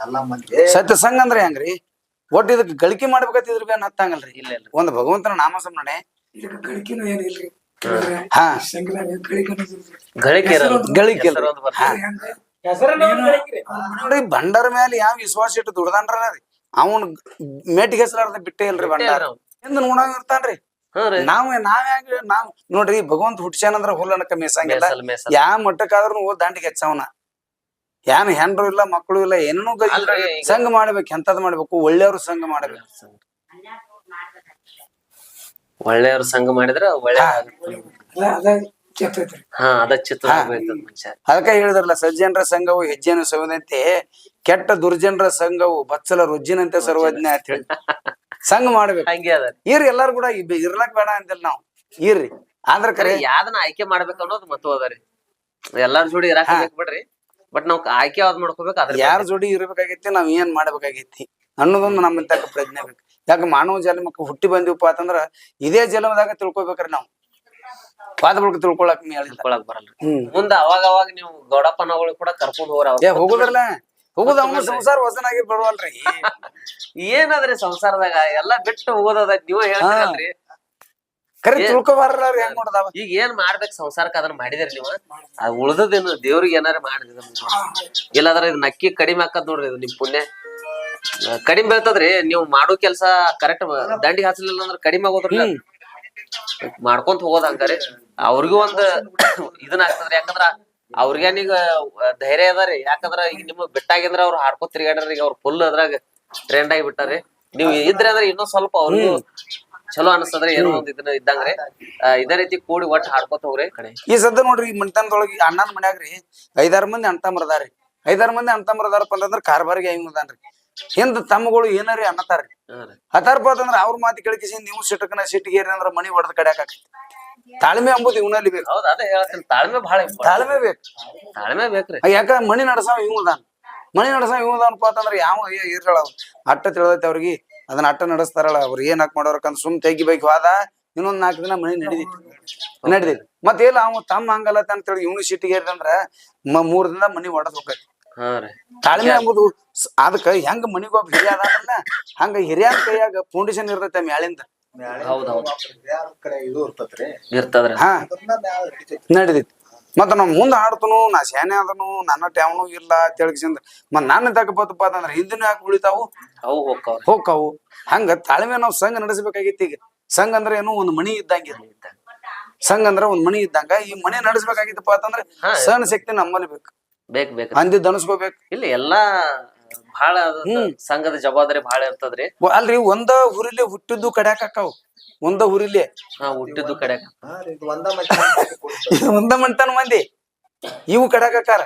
ಎಲ್ಲ ಮಂದಿ ಸತ್ಯ ಸಂಘ ಅಂದ್ರೆ ಹೆಂಗ್ರಿ? ಒಟ್ಟು ಇದಕ್ಕೆ ಗಳಿಕೆ ಮಾಡ್ಬೇಕಂತಿದ್ರ ಬೇನ್ ಹತ್ತಂಗಲ್ರಿ. ಇಲ್ಲ ಇಲ್ಲ. ಒಂದ್ ಭಗವಂತನ ನಾಮ ಇದಕ್ಕೆ ಗಳಿಕೆನೂ ಏನಿಲ್ರಿ ಹಾ. ಸಂಘದಾಗ ಗಳಿಕೆನೂ ಇಲ್ರಿ. ಗಳಿಕೆ ಇರಲ್ಲ. ಗಳಿಕೆ ಹೆಸರು ಒಂದು ಬರ್ತದೆ. ಹೆಂಗ? ನೋಡ್ರಿ ಬಂಡಾರ ಮೇಲೆ ಯಾವ ವಿಶ್ವಾಸ ಇಟ್ಟು ದುಡ್ದಾನ್ರಿ ರೀ. ಅವನ್ ಮೇಟಿಗೆ ಹೆಸರಾರ್ದ ಬಿಟ್ಟೇ ಇಲ್ರಿ ಬಂಡಾರ ಹಿಂದ ನೋಡಂಗ ಇರ್ತಾನ್ರಿ. ರೀ. ನಾವ್ ನಾವ್ ಯಾಕೆ ನಾವ್ ನೋಡ್ರಿ ಭಗವಂತ ಹುಟ್ಸ್ಯಾನಂದ್ರ ಹುಲ್ಲನಕ ಮೇಸಂಗಿಲ್ಲ ಮೇಸಲ್ ಮೇಸಲ್. ಯಾ ಮಟ್ಟಕ್ಕಾದ್ರೂ ಹೋದ್ ದಂಡಿಗೆ ಹೆಚ್ಚವನ. ಯಾನ್ ಹೆಂಡ್ರು ಇಲ್ಲ ಮಕ್ಕಳು ಇಲ್ಲ ಏನೂ ಅಲ್ರಿ ಈಗ- ಸಂಘ ಮಾಡ್ಬೇಕು ಎಂತದ್ ಮಾಡ್ಬೇಕು ಒಳ್ಳೆಯವ್ರ ಸಂಘ ಮಾಡ್ಬೇಕು. ಒಳ್ಳೆಯವ್ರ ಸಂಘ. ಮಾಡಿದ್ರ ಒಳ್ಳೆ ಅದ ಅದ ಕೆಟ್ಟೈತ್ರಿ ಹಾ ಅದ ಚಿತ್ರ ಮನುಷ್ಯ. ಅದಕ್ಕ ಹೇಳಿದ್ರಲ್ಲ ಸಜ್ಜನರ ಸಂಘವು ಹೆಜ್ಜೆನು ಸವಿದಂತೆ ಕೆಟ್ಟ ದುರ್ಜನರ ಸಂಘವು ಬಚ್ಚಲ ರುಜ್ಜಿನಂತೆ ಸರ್ವಜ್ಞ ಅಂತ ಹೇಳಿ. ಸಂಘ ಮಾಡ್ಬೇಕು. ಹಂಗೆ ಅದ ಇರ್ರಿ ಎಲ್ಲಾರು ಕೂಡ ಇರ್ಲಕ್ ಬೇಡ ಅಂತಿಲ್ಲ ನಾವು. ಇರ್ರಿ. ಆದ್ರ ಕರೆ ಯಾವ್ದನ್ನ ಆಯ್ಕೆ ಮಾಡ್ಬೇಕು ಅನ್ನೋದು ಮತ್ತು ಅದರಿ ಎಲ್ಲಾರ ಜೋಡಿ ಇರಾಕ. ಬಿಡ್ರಿ. ಬಟ್ ನಾವ್ ಆಯ್ಕೆ ಯಾವ್ದ್ ಮಾಡ್ಕೋಬೇಕು ಅದ್ರ ಯಾರ ಜೋಡಿ ಇರ್ಬೇಕಾಗೈತಿ ನಾವ್ ಏನ್ ಮಾಡ್ಬೇಕಾಗೈತಿ? ಅನ್ನೋದೊಂದು ನಮ್ಮ ತಕ್ಕ ಪ್ರಜ್ಞೆ ಬೇಕು. ಯಾಕ ಮಾನವ ಜನ್ಮಕ್ಕೆ ಹುಟ್ಟಿ ಬಂದಿವಪ್ಪ ಅಂತಂದ್ರ ಇದೇ ಜನ್ಮದಾಗ ತಿಳ್ಕೊಬೇಕ್ರಿ ನಾವು. ಪಾದ ಬಳಿಕ ತಿಳ್ಕೊಳಕ್ ತಿಳ್ಕೊಳಕ್ ಬರಲ್ರಿ. ಮುಂದ ಅವಾಗ ಅವಾಗ ನೀವು ದೊಡ್ಡಪ್ಪನಗಳು ಕೂಡ ಕರ್ಕೊಂಡ್ ಹೋಗ್ರ ಹೋಗುದ್ರಲ್ಲ? ಹೋಗುದ ಅವನ ಸಂಸಾರ ವಸನಾಗಿ ಬರುವಲ್ರಿ. ಏನದ್ರಿ ಸಂಸಾರದಾಗ ಎಲ್ಲಾ ಬಿಟ್ಟು ಹೋಗೋದ ನೀವ ಹೇಳ್ತೀರಲ್ರಿ. ಕರೆ ಹೆಂಗ್ ನೋಡದಾವ ಈಗ ಏನ್ ಮಾಡ್ಬೇಕು ಸಂಸಾರಕ್ಕೆ ಅದನ್ನ ಮಾಡಿದಿರಿ ನೀವು? ಅದ್ ಉಳ್ದದೇನು ದೇವ್ರಿಗೆ ಏನಾರ ಮಾಡಿದ ಇಲ್ಲಾಂದ್ರ ಇದ್ ನಕ್ಕಿ ಕಡಿಮೆ ಆಕತ್ ನೋಡ್ರಿ ಇದು ನಿಮ್ ಪುಣ್ಯ. ಆ, ಕಡಿಮೆ ಬೀಳ್ತದ್ರಿ ನೀವು ಮಾಡೋ ಕೆಲ್ಸ ಕರೆಕ್ಟ್ ದಂಡಿಗೆ ಹಾಸಲಿಲ್ಲ ಅಂದ್ರ ಕಡಿಮೆ ಆಗೋದ್ರಿ. ಮಾಡ್ಕೊಂತ ಹೋಗೋದ ಹಂಗಾರಿ. ಅವ್ರಿಗೂ ಒಂದ್ ಇದನ್ನ ಆಗ್ತದ್ರಿ ಯಾಕಂದ್ರ ಅವ್ರಿಗೇನೀಗ ಧೈರ್ಯ ಅದಾರಿ. ಯಾಕಂದ್ರ ಈಗ ನಿಮಗ್ ಬಿಟ್ಟಾಗಿಂದ್ರ ಅವ್ರು ಹಾಡ್ಕೊ ತಿರ್ಗಾಡ್ರಿ ಈಗ ಅವ್ರ ಫುಲ್ ಅದ್ರಾಗ ಟ್ರೆಂಡ್ ಆಗಿ ಬಿಟ್ಟಾರಿ. ನೀವು ಇದ್ರೆ ಅಂದ್ರೆ ಇನ್ನೊಂದ್ ಸ್ವಲ್ಪ ಅವ್ರಿಗೂ ಚಲೋ ಅನಿಸ್ತದ್ರೆ ಏನೋ ಒಂದ್ ಇದನ್ನ ಇದ್ದಂಗ್ರಿ. ಇದೇ ರೀತಿ ಕೂಡಿ ಒಟ್ಟು ಹಾಡ್ಕೊತ ಹೋಗ್ರಿ ಕಡೆ. ಈ ಸದ್ದ ನೋಡ್ರಿ ಈ ಮನಿತನದೊಳಗೆ ಅಣ್ಣನ ಮನ್ಯಾಗ್ರಿ ಐದಾರು ಮಂದಿ ಅಣ್ತಂಬ್ರದಾರಿ ಐದಾರು ಮಂದಿ ಅಣ್ತಂಬ್ರದಾರಪ್ಪ ಅಂತಂದ್ರ ಕಾರ್ಬಾರಿಗೆ ಹೆಂಗ್ ಅದಾನ್ರಿ. ಹಿಂದ ತಮ್ಮಗಳು ಏನಾರಿ ಅನ್ನತಾರ್ರಿ. ಹತಾರಪ್ಪ ಅಂತಂದ್ರ ಅವ್ರ ಮಾತು ಕೇಳಿಕಿಸಿ ನೀವು ಸಿಟ್ಟಕನ ಸಿಟ್ಟಿಗೆ ಅಂದ್ರ ಮನಿ ಹೊಡೆದ್ ಕಡ್ಯಾಕ ತಾಳ್ಮೆ ಅಂಬುದು ಇವನಲ್ಲಿ ಬೇಕು. ಹೌದ್ ಅದೇ ಹೇಳ್ತೀನಿ. ತಾಳ್ಮೆ ಬಹಳ. ತಾಳ್ಮೆ ಬೇಕು. ತಾಳ್ಮೆ ಬೇಕ್ರಿ. ಯಾಕ ಮಣಿ ನಡಸಾವ ಇವ್ ಮಣಿ ನಡಸಾವ ಅಂತಂದ್ರೆ ಯಾವ ಅಂತಂದ್ರ ಯಾವ ಇರ್ರಳ ಅಟ್ಟ ತಿಳಿದೈತೆ ಅವ್ರಿಗೆ. ಅದನ್ನ ಅಟ್ಟ ನಡೆಸ್ತಾರಲ್ಲ ಅವ್ರು ಏನ್ ಹಾಕ್ ಮಾಡೋರ್ಕಂದ್ ಸುಮ್ ತೆಗಿಬೇಕು. ಹೋದ ಇನ್ನೊಂದ್ ನಾಲ್ಕು ದಿನ ಮನಿ ನಡೆದಿತ್ತು. ನಡೆದಿ. ಮತ್ತೆ ಇಲ್ಲ ಅವ ತಮ್ಮ ಹಂಗಲ್ಲ ಅಂತ ಹೇಳಿ ಇವನು ಸಿಟ್ಟಿಗೆ ಅಂದ್ರ ಮೂರ್ ದಿನ ಮನಿ ಹೊಡೆದ್ ಹೋಗೈತಿ ಹಾ ರೀ. ತಾಳ್ಮೆ ಅಂಬುದು ಅದಕ್ಕ ಹೆಂಗ್ ಮನಿಗೊಬ್ಬ ಹಿರಿಯ ಹಂಗ ಹಿರಿಯನ್ ಕೈಯಾಗ ಫೌಂಡೇಶನ್ ಇರ್ತೈತೆ ಮ್ಯಾಲಿಂದ. ಹೌದ್ ಹೌದ್. ಯಾರ ಕಡೆ ಇದು ಇರ್ತತ್ರಿ? ಇರ್ತದ್ರಿ. ಹಾ. ಅದನ್ನ ಮ್ಯಾಲ ಹಿಡಿತೈತಿ ನಡಿದೈತಿ ಮತ್ತ ನಮ್ ಮುಂದ ಆಡ್ತನು ನಾ ಸೇನೆ ಅದನು ನನ್ನ ಟ್ಯಾವನು ಇಲ್ಲ ತಿಳ್ಕಿಸಿಂದ ಮತ್ ನನ್ನ ತಗಬತ್ತಪ್ಪ ಅಂತಂದ್ರ ಹಿಂದಿನ ಯಾಕೆ ಉಳಿತಾವು? ಅವು ಹೋಗ್ತಾವ ಹೋಗ್ತಾವು ಹಂಗ ತಾಳ್ಮೆ ನಾವ್ ಸಂಘ ನಡೆಸಬೇಕಾಗಿತ್ತು ಈಗ. ಸಂಘ ಅಂದ್ರೆ ಏನು? ಒಂದ್ ಮಣಿ ಇದ್ದಂಗೆ. ಸಂಘ ಅಂದ್ರ ಒಂದ್ ಮಣಿ ಇದ್ದಂಗ. ಈ ಮಣಿ ನಡೆಸಬೇಕಾಗಿತ್ತಪ್ಪ ಅಂತಂದ್ರೆ ಸಣ್ಣ ಸಹನ ಶಕ್ತಿ ನಮ್ಮಲ್ಲಿ ಬೇಕು. ಬೇಕು ಬೇಕು. ಅಂದಿದ್ ಅನಸ್ಕೋಬೇಕು. ಇಲ್ಲಿ ಎಲ್ಲಾ ಬಹಳ ಅದು ಸಂಘದ ಜವಾಬ್ದಾರಿ ಬಹಳ ಇರ್ತದ್ರಿ. ಅಲ್ರಿ ಒಂದ ಹುರಿಲಿ ಹುಟ್ಟಿದ್ದು ಕಡ್ಯಾಕಾವು ಒಂದ ಹುರಿಲಿ. ಹಾ ಹುಟ್ಟಿದ್ದು ಕಡ್ಯಾಕ ಹಾ ಇದು ಒಂದ ಮಂಟನ ಮಂದಿ ಇವು ಕಡಾಕಕಾರ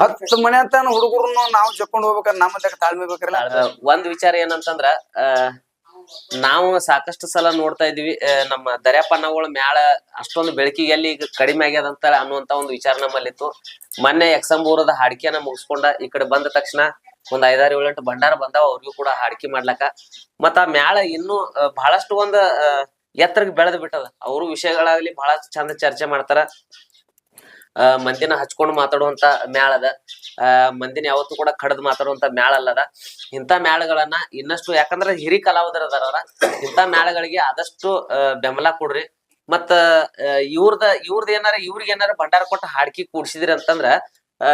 ಹತ್ತು ಮನೆ ಅಂತ ಹುಡುಗರು ನಾವು ಜಪ್ಕೊಂಡ್ ಹೋಗ್ಬೇಕಾದ್ರೆ ನಮ್ಮ ತಕ್ಕ ತಾಳ್ಮೆ ಬೇಕ್ರಲ್ಲ ಆ, ಒಂದ್ ವಿಚಾರ ಏನಂತಂದ್ರ ಆ ನಾವು ಸಾಕಷ್ಟು ಸಲ ನೋಡ್ತಾ ಇದೀವಿ ನಮ್ಮ ದರ್ಯಾಪನ್ನಗಳು ಮ್ಯಾಳ ಅಷ್ಟೊಂದು ಬೆಳಕಿಗೆ ಎಲ್ಲಿ ಈಗ ಕಡಿಮೆ ಆಗ್ಯದಂತ ಅನ್ನುವಂತ ಒಂದು ವಿಚಾರ ನಮ್ಮಲ್ಲಿತ್ತು. ಮೊನ್ನೆ ಎಕ್ಸಂಬೂರದ ಹಾಡಿಕೆನ ಮುಗಿಸ್ಕೊಂಡ ಈ ಕಡೆ ಬಂದ ತಕ್ಷಣ ಒಂದ್ ಐದಾರು ಏಳೆಂಟು ಭಂಡಾರ ಬಂದಾವ, ಅವ್ರಿಗೂ ಕೂಡ ಹಾಡಿಕೆ ಮಾಡ್ಲಕ್ಕ ಮತ್ತ ಆ ಮ್ಯಾಳ ಇನ್ನೂ ಬಹಳಷ್ಟು ಒಂದ್ ಎತ್ತರಕ್ಕೆ ಬೆಳೆದ್ ಬಿಟ್ಟದ. ಅವರು ವಿಷಯಗಳಾಗ್ಲಿ ಬಹಳ ಚಂದ ಚರ್ಚೆ ಮಾಡ್ತಾರ. ಮಂದಿನ ಹಚ್ಕೊಂಡು ಮಾತಾಡುವಂತ ಮ್ಯಾಳದ ಆ, ಮಂದಿನ ಯಾವತ್ತೂ ಕೂಡ ಕಡದ್ ಮಾತಾಡುವಂತ ಮ್ಯಾಳ ಅಲ್ಲದ ಇಂಥ ಮ್ಯಾಳಗಳನ್ನ ಇನ್ನಷ್ಟು, ಯಾಕಂದ್ರ ಹಿರಿ ಕಲಾವಿದರ ಅದಾರ ಇಂಥ ಮ್ಯಾಳಗಳಿಗೆ ಆದಷ್ಟು ಬೆಂಬಲ ಕೊಡ್ರಿ. ಮತ್ತ ಇವ್ರದ, ಇವ್ರದ್ ಏನಾರ, ಇವ್ರಿಗೆ ಏನಾರ ಭಂಡಾರ ಕೊಟ್ಟು ಹಾಡ್ಕಿ ಕೂಡ್ಸಿದ್ರಿ ಅಂತಂದ್ರ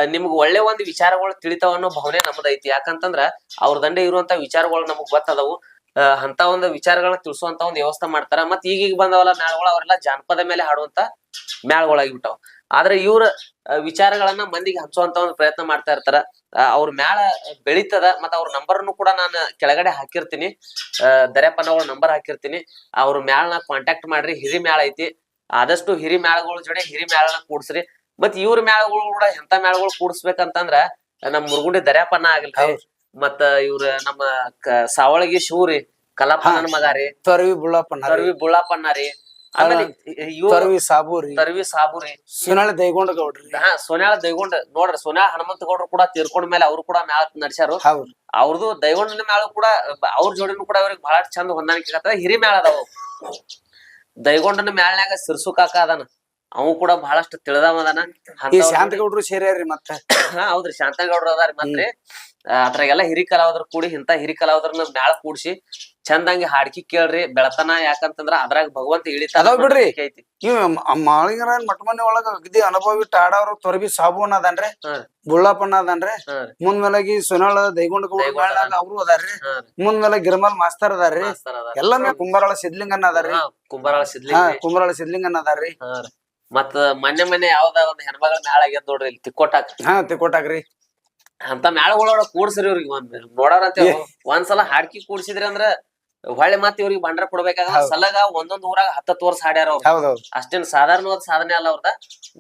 ನಿಮ್ಗ್ ಒಳ್ಳೆ ಒಂದ್ ವಿಚಾರಗಳು ತಿಳಿತಾವ ಅನ್ನೋ ಭಾವನೆ ನಮ್ದೈತಿ ಯಾಕಂತಂದ್ರ ಅವ್ರ ದಂಡೆ ಇರುವಂತ ವಿಚಾರಗಳು ನಮಗ್ ಗೊತ್ತದವು. ಅಂತ ಒಂದು ವಿಚಾರಗಳನ್ನ ತಿಳಿಸುವಂತ ಒಂದ್ ವ್ಯವಸ್ಥೆ ಮಾಡ್ತಾರ. ಮತ್ ಈಗೀಗ ಬಂದವಲ್ಲ ಮ್ಯಾಳಗಳು, ಅವರೆಲ್ಲ ಜಾನಪದ ಮೇಲೆ ಹಾಡುವಂತ ಮ್ಯಾಳ್ಗಳಾಗಿಬಿಟ್ಟಾವ. ಆದ್ರೆ ಇವ್ರ ವಿಚಾರಗಳನ್ನ ಮಂದಿಗೆ ಹಂಚುವಂತ ಒಂದು ಪ್ರಯತ್ನ ಮಾಡ್ತಾ ಇರ್ತಾರ. ಅವ್ರ ಮ್ಯಾಳ ಬೆಳೀತದ ಮತ್ತ ಅವ್ರ ನಂಬರ್ನು ಕೂಡ ನಾನು ಕೆಳಗಡೆ ಹಾಕಿರ್ತೀನಿ. ಅವ್ರ ನಂಬರ್ ಹಾಕಿರ್ತೀನಿ. ಅವ್ರ ಮ್ಯಾಳ್ನ ಕಾಂಟ್ಯಾಕ್ಟ್ ಮಾಡ್ರಿ ಹಿರಿ ಮ್ಯಾಳ ಐತಿ. ಆದಷ್ಟು ಹಿರಿ ಮ್ಯಾಳಗಳ ಜೋಡಿ ಹಿರಿ ಮ್ಯಾಳನ ಕೂಡ್ಸ್ರಿ. ಮತ್ ಇವ್ರ ಮ್ಯಾಳಗಳು ಕೂಡ ಎಂತ ಮ್ಯಾಳಗಳು ಕೂಡ್ಸ್ಬೇಕಂತಂದ್ರ ನಮ್ ಮುರುಗುಂಡಿ ದರ್ಯಾಪನ್ನ ಆಗಲಿ. ಮತ್ತ ಇವ್ರ ನಮ್ಮ ಸಾವಳಗಿ ಶಿವ್ರಿ ಕಲಾಪನ ಮಗ ರೀ. ತೊರವಿ ಬುಳ್ಳಪ್ಪನ ತರ್ವಿ ಬುಳ್ಳಪ್ಪನ್ನ ರೀ. ಆಮೇಲೆ ಸಾಬೂರಿ ತರ್ವಿ ಸಾಬುರಿ. ಸೋನಾಳ ದೈಗೊಂಡ ಗೌಡ್ರಿ. ಹಾ ಸೋನಾಳ ದೈಗೊಂಡ್. ನೋಡ್ರಿ ಸೋನ್ಯಾಳ ಹನುಮಂತ ಗೌಡ್ರು ಕೂಡ ತೀರ್ಕೊಂಡ ಮೇಲೆ ಅವ್ರು ಕೂಡ ಮ್ಯಾಲ ನಡ್ಸ್ಯಾರು. ಅವ್ರದ್ದು ದೈಗೊಂಡನ ಮ್ಯಾಲ ಕೂಡ ಅವ್ರ ಜೋಡಿನೂ ಕೂಡ ಅವ್ರಿಗೆ ಬಹಳ ಚಂದ ಹೊಂದಾಣಿಕೆ ಹಿರಿ ಮ್ಯಾಲ ಅದಾವ ದೈಗೊಂಡನ ಮ್ಯಾಳ್ನ್ಯಾಗ ಸಿರ್ಸು ಕಾಕ ಅದಾನ. ಅವು ಕೂಡ ಬಹಳಷ್ಟು ತಿಳಿದವ ಅದಾನ. ಈ ಅಂಥವ್ರ್ ಶಾಂತ ಜೋಡಿ- ಗೌಡ್ರು ಸೇರ್ಯಾರಿ ಮತ್ತ. ಹಾ ಹೌದ್ರಿ. ಶಾಂತಗೌಡ್ರು ಅದಾರಿ ಮತ್ರಿ. ಆ, ಅದ್ರಾಗೆಲ್ಲ ಹಿರಿ ಕಲಾವಿದ್ರು ಕೂಡಿ ಇಂತ ಹಿರಿ ಕಲಾವಿದ್ರನ್ನ ಮ್ಯಾಳ ಕೂಡ್ಸಿ ಚಂದಂಗಿ ಹಾಡ್ಕಿ ಕೇಳ್ರಿ. ಬೆಳತನ ಯಾಕಂತಂದ್ರ ಅದ್ರಾಗ ಭಗವಂತ ಇಳಿತಾನ ಮಾಳಿಗರ ಬಿಡ್ರಿ. ಮಾಳಿಂಗರ ಮಟ್ಮನೆ ಒಳಗ ಅಗದಿ ಅನುಭವಿ ಆಡವ್ರು ತೊರಬಿ ಸಾಬೂನ್ ಅದನ್ರಿ ಬುಳ್ಳಪ್ಪನ ಅದನ್ರಿ ಮುಂದ್ಮೇಲಾಗಿ ಸುನಾಳ ದೈಗೊಂಡ ಅವ್ರು ಅದಾರ್ರಿ. ಮುಂದ್ಮೇಲೆ ಗಿರ್ಮಲ್ ಮಾಸ್ತರ್ ಅದಾರ್ರಿ. ಎಲ್ಲ ಕುಂಬಾರಳ ಸಿದ್ಲಿಂಗನ್ನ ಅದಾರ್ರಿ. ಕುಂಬಾರಾಳ ಸಿದ್ಲಿಂಗಿ ಕುಂಬಾರಳ ಸಿದ್ಲಿಂಗನ್ನ ಅದಾರ್ರಿ. ಮತ್ತ ಮೊನ್ನೆ ಮೊನ್ನೆ ಯಾವ್ದ ಒಂದ್ ಹೆಣ್ಮಗಳ ಮ್ಯಾಳ ಆಗ್ಯದ ನೋಡ್ರಿ ಇಲ್ಲಿ ತಿಕ್ಕೋಟಾಕ್ ಹಾ ತಿಕ್ಕೋಟಾಕ್ರಿ ಅಂತ ಮ್ಯಾಳಗಳೊಳ ಕೂಡ್ಸ್ರಿ ಇವ್ರಿಗೆ ಒಂದ್ ನೋಡಾರಂತೆ ಒಂದ್ಸಲ ಹಾಡ್ಕಿ ಕೂಡ್ಸಿದ್ರಿ ಅಂದ್ರ ಹೊಳ್ಳಿ ಮತ್ ಇವ್ರಿಗೆ ಬಂಡ್ರ ಕೊಡ್ಬೇಕಾಗ. ಸಲಗ ಒಂದೊಂದ್ ಊರಾಗ ಹತ್ತತ್ತು ವರ್ಷ ಹಾಡ್ಯಾರ ಅವ್ರು. ಅಷ್ಟೇನ್ ಸಾಧಾರಣವಾದ ಸಾಧನೆ ಅಲ್ಲ ಅವ್ರದ.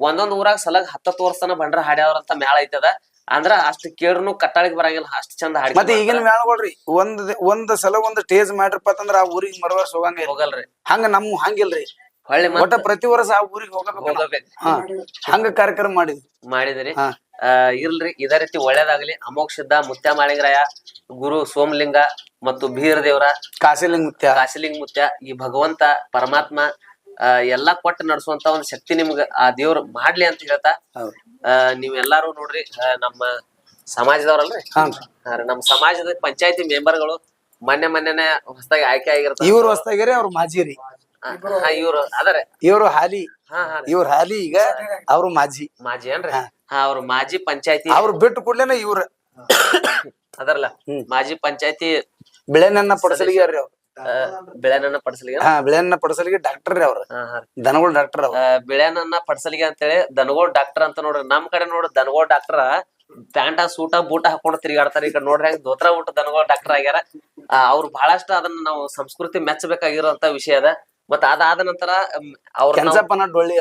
ಒಂದೊಂದ್ ಊರಾಗ ಸಲಗ ಹತ್ತತ್ತು ವರ್ಷ ತನ ಬಂಡ್ರ ಹಾಡ್ಯಾವ್ರಂತ ಮ್ಯಾಳ ಐತದ. ಅಂದ್ರ ಅಷ್ಟ್ ಕೇರ್ನು ಕಟ್ಟಾಳಿಗೆ ಬರಂಗಿಲ್ಲ. ಅಷ್ಟ್ ಚಂದ ಹಾಡಿ ಮತ್ತೆ ಈಗಿನ ಮ್ಯಾಳ್ಗೊಳ್ರಿ ಒಂದ್ ಒಂದ್ ಸಲ ಒಂದ್ ಸ್ಟೇಜ್ ಮಾಡ್ರಪ್ಪ ಅಂತಂದ್ರ ಆ ಊರಿಗೆ ಮರವರ್ಷ ಹೋಗಂಗ ಹೋಗಲ್ರಿ. ಹಂಗ ನಮ್ ಹಂಗಿಲ್ರಿ. ಹೊಳ್ಳಿ ಒಟ್ಟ ಪ್ರತಿ ವರ್ಷ ಆ ಊರಿಗೆ ಹೋಗಬೇಕು. ಹಾ ಹಂಗ ಕಾರ್ಯಕ್ರಮ ಮಾಡಿದ್ವಿ. ಮಾಡಿದ್ರಿ. ಹಾ. ಆ, ಇರ್ಲ್ರಿ ಇದೇ ರೀತಿ ಒಳ್ಳೇದಾಗ್ಲಿ. ಅಮೋಕ್ಷದ ಮುತ್ಯ ಮಾಳಿಂಗರಾಯ ಗುರು ಸೋಮಲಿಂಗ ಮತ್ತು ಬೀರ ದೇವ್ರ ಕಾಶಿಲಿಂಗ್ ಮುತ್ಯ. ಕಾಶಿಲಿಂಗ ಮುತ್ಯ ಈ ಭಗವಂತ ಪರಮಾತ್ಮ ಆ, ಎಲ್ಲಾ ಕೊಟ್ಟು ನಡೆಸುವಂತ ಒಂದ್ ಶಕ್ತಿ ನಿಮ್ಗ ಆ ದೇವ್ರ ಮಾಡ್ಲಿ ಅಂತ ಹೇಳ್ತಾ ಹೌದು. ಆ, ನೀವೆಲ್ಲಾರು ನೋಡ್ರಿ ಆ, ನಮ್ಮ ಸಮಾಜದವ್ರಲ್ರಿ? ಹಾ. ಹಾ ರೀ, ನಮ್ಮ ಸಮಾಜದ ಪಂಚಾಯತಿ ಮೆಂಬರ್ಗಳು ಮೊನ್ನೆ ಮೊನ್ನೆನೆ ಹೊಸದಾಗಿ ಆಯ್ಕೆ ಆಗಿರ್ತಾರೆ. ಇವ್ರು ಹೊಸ್ತಾಗಿರಿ ಅವ್ರ ಮಾಜಿ ರೀ ಹಾ ಇವ್ರು ಅದರ. ಇವರು ಹಾಲಿ. ಇವ್ರ ಹಾಲಿ ಈಗ ಅವ್ರು ಮಾಜಿ. ಮಾಜಿ ಏನ್ರಿ? ಹಾ. ಅವ್ರ ಮಾಜಿ ಪಂಚಾಯತಿ. ಅವ್ರು ಬಿಟ್ಟು ಕೂಡ್ಲೇನ ಇವ್ರ. ಅದರಲ್ಲ? ಮಾಜಿ ಪಂಚಾಯತಿ ಬೆಳೆನನ್ನ ಪಡಿಸಲಿಗೆ ಅವ್ರಿ. ಅವ್ರು ಬೆಳೆನನ್ನ ಪಡಿಸಲಿಗೆ? ಹಾ ಬೆಳೆನನ್ನ ಪಡಿಸಲಿಗೆ ಡಾಕ್ಟರ್ ರೀ ಅವ್ರ ದನಗಳು ಡಾಕ್ಟರ್ ಅವ್ರು. ಬೆಳೆನನ್ನ ಪಡಿಸಲಿಗೆ ಅಂತೇಳಿ ದನಗೋಳ್ ಡಾಕ್ಟರ್ ಅಂತ ನೋಡ್ರಿ. ನಮ್ ಕಡೆ ನೋಡ್ರಿ ದನಗೋಳ್ ಡಾಕ್ಟರ್ ಪ್ಯಾಂಟ ಸೂಟ ಬೂಟ ಹಾಕೊಂಡು ತಿರುಗಾಡ್ತಾರೆ. ಈಗ ನೋಡ್ರಿ ಹಂಗ ದೋತ್ರ ಊಟ ದನಗೋಳ್ ಡಾಕ್ಟರ್ ಆಗ್ಯಾರ. ಆ, ಅವ್ರು ಬಹಳಷ್ಟು ಅದನ್ನ ನಾವು ಸಂಸ್ಕೃತಿ ಮೆಚ್ಚಬೇಕಾಗಿರುವಂತ ವಿಷಯ ಅದ. ಮತ್ತ ಅದಾದ ನಂತರ ಅವ್ರ ಡೊಳ್ಳಿ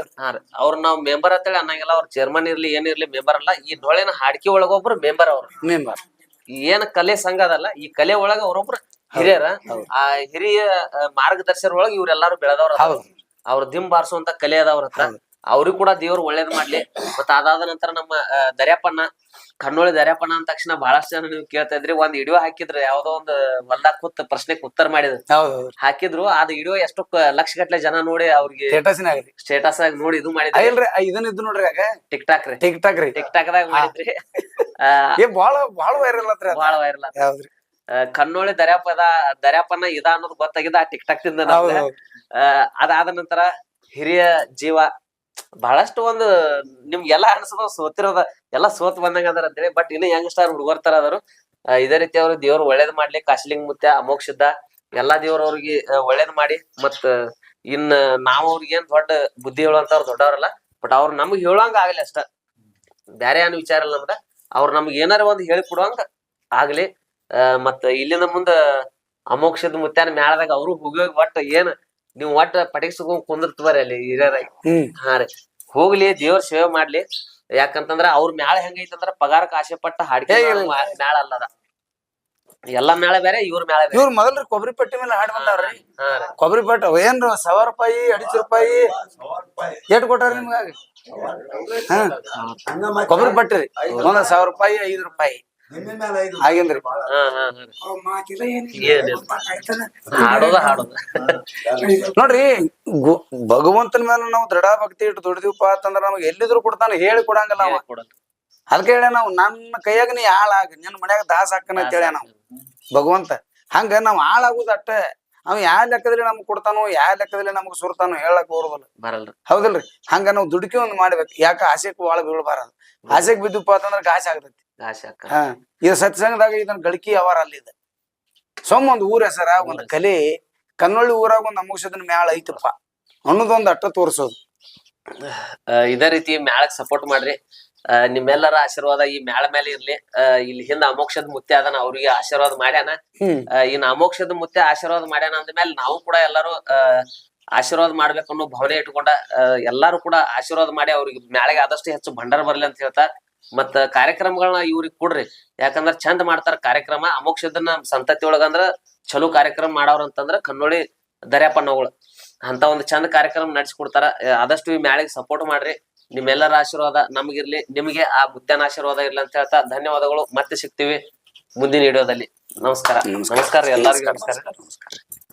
ಅವ್ರು ನಾವ್ ಮೆಂಬರ್ ಅಂತೇಳಿ ಅನ್ನಂಗಿಲ್ಲ ಅವ್ರ ಚೇರ್ಮನ್ ಇರ್ಲಿ ಏನಿರ್ಲಿ ಮೆಂಬರ್ ಅಲ್ಲ ಈ ಡೊಳ್ಳಿನ ಒಳಗ ಒಬ್ರು ಮೆಂಬರ್ ಅವ್ರು. ಮೆಂಬರ್ ಏನ್ ಕಲೆ ಸಂಘ ಅದಲ್ಲ ಈ ಕಲೆ ಒಳಗ ಅವ್ರೊಬ್ರು ಹಿರಿಯರ. ಆ ಹಿರಿಯ ಮಾರ್ಗದರ್ಶರ ಒಳಗ ಇವ್ರೆಲ್ಲಾರು ಬೆಳೆದವ್ರ ಅವ್ರ ದಿಮ್ ಬಾರಿಸುವಂತ ಕಲೆ ಅದ ಅವ್ರ ಹತ್ರ ಅವ್ರಿಗೂ ಕೂಡ ದೇವ್ರು ಒಳ್ಳೇದ್ ಮಾಡ್ಲಿ. ಮತ್ತ ಅದಾದ ನಂತರ ನಮ್ಮ ದರ್ಯಾಪಣ್ಣ ಕಣ್ಣೋಳಿ ದರ್ಯಾಪಣ್ಣ ಅಂದ ತಕ್ಷಣ ಬಹಳಷ್ಟು ಜನ ನೀವು ಕೇಳ್ತಾ ಇದ್ರಿ. ಒಂದ್ ವಿಡಿಯೋ ಹಾಕಿದ್ರು ಯಾವ್ದೋ ಒಂದು ಹೊಲ್ದಾಗ ಕೂತ್ ಪ್ರಶ್ನೆಗೆ ಉತ್ತರ ಮಾಡಿದ್ರು. ಹಾಕಿದ್ರು. ಅದ್ ವಿಡಿಯೋ ಎಷ್ಟು ಲಕ್ಷ ಗಟ್ಲೆ ಜನ ನೋಡಿ ಅವ್ರಿಗೆ ಸ್ಟೇಟಸ್ ಆಗಿ ನೋಡಿ ಇದು ಮಾಡಿದ್ರಿ. ಇದನ್ನ ನೋಡ್ರಿ ಟಿಕ್ ಟಾಕ್ ರೀ. ಟಿಕ್ ಟಾಕ್ ರೀ. ಟಿಕ್ ಟಾಕ್ ದಾಗ ಮಾಡಿದ್ರಿ. ಬಹಳ ಬಹಳ ಬಾಳ ಬಾಳ ವೈರಲ್ ಬಹಳ ವೈರಲ್ ಹೌದ್ರಿ. ಕಣ್ಣೋಳಿ ದರ್ಯಾಪದ ದರ್ಯಾಪನ ಇದ ಅನ್ನೋದು ಗೊತ್ತಾಗಿದ್ದ ಆ ಟಿಕ್ ಟಾಕ್ ತಿಂದ. ಅದಾದ ನಂತರ ಹಿರಿಯ ಜೀವ ಬಹಳಷ್ಟು ಒಂದು ನಿಮ್ಗೆಲ್ಲಾ ಅನ್ಸದ ಸೋತಿರೋದ, ಎಲ್ಲಾ ಸೋತ್ ಬಂದಂಗ ಅದಾರ ಅಂತೇಳಿ. ಬಟ್ ಇನ್ನು ಯಂಗ್ ಸ್ಟಾರ್ ಹುಡುಗರ್ ತರ ಅದಾರು. ಇದೇ ರೀತಿ ಅವ್ರು ದೇವ್ರು ಒಳ್ಳೇದ್ ಮಾಡ್ಲಿ, ಕಾಶಲಿಂಗ್ ಮುತ್ಯ ಅಮೋಕ್ಷದ ಎಲ್ಲಾ ದೇವ್ರ ಅವ್ರಿಗೆ ಒಳ್ಳೇದ್ ಮಾಡಿ. ಮತ್ ಇನ್ ನಾವ್ ಅವ್ರಿಗೆ ಏನ್ ದೊಡ್ಡ ಬುದ್ಧಿ ಹೇಳುವಂತವ್ರು ದೊಡ್ಡವ್ರಲ್ಲ ಬಟ್ ಅವ್ರು ನಮ್ಗ್ ಹೇಳುವಂಗ ಆಗ್ಲಿ ಅಷ್ಟ. ಬ್ಯಾರೆ ಏನು ವಿಚಾರ ಇಲ್ಲ ನಮ್ದ. ಅವ್ರ ನಮ್ಗೆ ಏನಾರ ಒಂದ್ ಹೇಳಿ ಕೊಡುವಂಗ ಆಗ್ಲಿ. ಮತ್ತ ಇಲ್ಲಿಂದ ಮುಂದ ಅಮೋಕ್ಷದ ಮುತ್ಯಾನ ಮ್ಯಾಳದಾಗ ಅವರು ಹೋಗಿ ಒಟ್ಟ ಏನ್ ನೀವ್ ಒಟ್ಟ ಪಟೇಸ್ಕೊಂಡ್ ಕುಂದಿರ್ತವ್ರಿ ಅಲ್ಲಿ ಹಿರಿಯರ ಹ್ಮ್. ಹಾ ರೀ. ಹೋಗ್ಲಿ ದೇವ್ರ ಸೇವೆ ಮಾಡ್ಲಿ. ಯಾಕಂತಂದ್ರ ಅವ್ರ ಮ್ಯಾಳ ಹೆಂಗೈತಂದ್ರ ಪಗಾರಕ್ಕೆ ಆಸೆ ಪಟ್ಟ ಹಾಡಿಕೆ ಏ, ಇಲ್ಲ. ಮ್ಯಾಳ ಅಲ್ಲದ. ಎಲ್ಲಾ ಮ್ಯಾಳ ಬೇರೆ ಇವ್ರ ಮ್ಯಾಳ ಇವ್ರ ಮೊದಲ್ ಮೊದಲ್ರಿ ಕೊಬ್ಬರಿ ಪಟ್ಟಿ ಮೇಲೆ ಹಾಡ್ ಬಂದಾವ್ರಿ. ಹಾ ರೀ. ಕೊಬ್ಬರಿ ಪಟ್ಟ ಏನ್ರ ಸಾವಿರ ರೂಪಾಯಿ ಅಡಿಚ ರೂಪಾಯಿ ಎಷ್ಟು ಕೊಟ್ಟಾರ ನಿಮ್ಗ ಹಾ. ಕೊಬ್ಬರಿ ಪಟ್ಟಿ ರೀ ಒಂದ್ ಸಾವಿರ ರೂಪಾಯಿ ಐದ್ ರೂಪಾಯಿ. ಹಾಡೋದ ಹಾಡೋದ. ನೋಡ್ರಿ ಭಗವಂತನ ಮೇಲೆ ನಾವು ದೃಢ ಭಕ್ತಿ ಇಟ್ಟು ದುಡಿದೀವಪ್ಪ ಅಂತಂದ್ರ ನಮ್ಗೆ ಎಲ್ಲಿದ್ರು ಕೊಡ್ತಾನೆ ಹೇಳಿ ಕೊಡಂಗಿಲ್ಲ ಅವ. ಅದಕ್ಕೆ ಹೇಳ ನಾವು ನನ್ನ ಕೈಯಾಗ ನೀ ಆಳಾಗ ನಿನ್ನ ಮನ್ಯಾಗ ದಾಸ ಹಾಕನ ಅಂತ ಹೇಳ ನಾವು. ಭಗವಂತ ಹಂಗ ನಾವ್ ಆಳಾಗುದ ಅಟ್ಟ. ಅವ್ ಯಾವ ಲೆಕ್ಕದಲ್ಲಿ ನಮ್ಗ್ ಕೊಡ್ತಾನೋ ಯಾವ ಲೆಕ್ಕದಲ್ಲಿ ನಮ್ಗ್ ಸುರ್ತಾನೋ ಹೇಳಕ್ ಬರೋದಲ್ಲ. ಬರಲ್ರಿ. ಹೌದಲ್ರಿ? ಹಂಗ ನಾವು ದುಡುಕಿ ಒಂದ್ ಮಾಡ್ಬೇಕು. ಯಾಕ? ಆಸೆಕ್ ಬಾಳ ಬೀಳ್ಬಾರದು. ಆಸೆಗ್ ಬಿದ್ದಪ್ಪ ಅಂತಂದ್ರ ಗಾಸ ಆಗ್ತೈತಿ. ಹಾ ಇದು ಸತ್ಸಂಗದಾಗ ಇದನ್ನ ಗಳಿಕೆ ಅವರ ಅಲ್ಲಿದೆ ಸೊಮ್ಮ ಒಂದ್ ಊರ ಹೆಸರ ಒಂದ್ ಕಲೆ ಕನ್ನೊಳ್ಳಿ ಊರಾಗ ಒಂದ್ ಅಮೋಷದನ ಮ್ಯಾಳ ಐತಪ್ಪ. ಅನ್ನೋದೊಂದ್ ಅಟ್ಟ ತೋರ್ಸೋದು. ಇದೇ ರೀತಿ ಮ್ಯಾಳಕ್ ಸಪೋರ್ಟ್ ಮಾಡ್ರಿ. ಆ, ನಿಮ್ಮೆಲ್ಲರ ಆಶೀರ್ವಾದ ಈ ಮ್ಯಾಳ ಮೇಲೆ ಇರ್ಲಿ. ಇಲ್ಲಿ ಹಿಂದ ಅಮೋಕ್ಷದ ಮುತ್ಯ ಅದನ್ನ ಅವ್ರಿಗೆ ಆಶೀರ್ವಾದ ಮಾಡ್ಯಾನ. ಇನ್ನು ಅಮೋಕ್ಷದ ಮುತ್ತೆ ಆಶೀರ್ವಾದ ಮಾಡ್ಯಾನ ಅಂದ್ಮೇಲೆ ನಾವು ಕೂಡ ಎಲ್ಲರೂ ಆಶೀರ್ವಾದ ಮಾಡ್ಬೇಕು ಅನ್ನೋ ಭಾವನೆ ಇಟ್ಕೊಂಡ ಎಲ್ಲಾರು ಕೂಡ ಆಶೀರ್ವಾದ ಮಾಡಿ ಅವ್ರಿಗೆ ಮ್ಯಾಳಗೆ ಆದಷ್ಟು ಹೆಚ್ಚು ಭಂಡಾರ ಬರ್ಲಿ ಅಂತ ಹೇಳ್ತಾ ಮತ್ತ ಕಾರ್ಯಕ್ರಮಗಳನ್ನ ಇವ್ರಿಗೆ ಕೊಡ್ರಿ. ಯಾಕಂದ್ರ ಚಂದ ಮಾಡ್ತಾರ ಕಾರ್ಯಕ್ರಮ. ಅಮೋಕ್ಷದನ್ನ ಸಂತತಿ ಒಳಗಂದ್ರ ಚಲೋ ಕಾರ್ಯಕ್ರಮ ಮಾಡವ್ರ ಅಂತಂದ್ರ ಕನ್ನೋಳಿ ದರ್ಯಾಪಣ್ಣಗಳು ಅಂತ ಒಂದು ಚಂದ ಕಾರ್ಯಕ್ರಮ ನಡೆಸ್ಕೊಡ್ತಾರ. ಆದಷ್ಟು ಈ ಮ್ಯಾಳಿಗೆ ಸಪೋರ್ಟ್ ಮಾಡ್ರಿ. ನಿಮ್ಮೆಲ್ಲರ ಆಶೀರ್ವಾದ ನಮಗಿರ್ಲಿ. ನಿಮಗೆ ಆ ಮುತ್ಯನ ಆಶೀರ್ವಾದ ಇರ್ಲಿ ಅಂತ ಹೇಳ್ತಾ ಧನ್ಯವಾದಗಳು. ಮತ್ತೆ ಸಿಗ್ತೀವಿ ಮುಂದಿನ ವಿಡಿಯೋದಲ್ಲಿ. ನಮಸ್ಕಾರ. ನಮಸ್ಕಾರ. ಎಲ್ಲರಿಗೂ. ನಮಸ್ಕಾರ. ನಮಸ್ಕಾರ.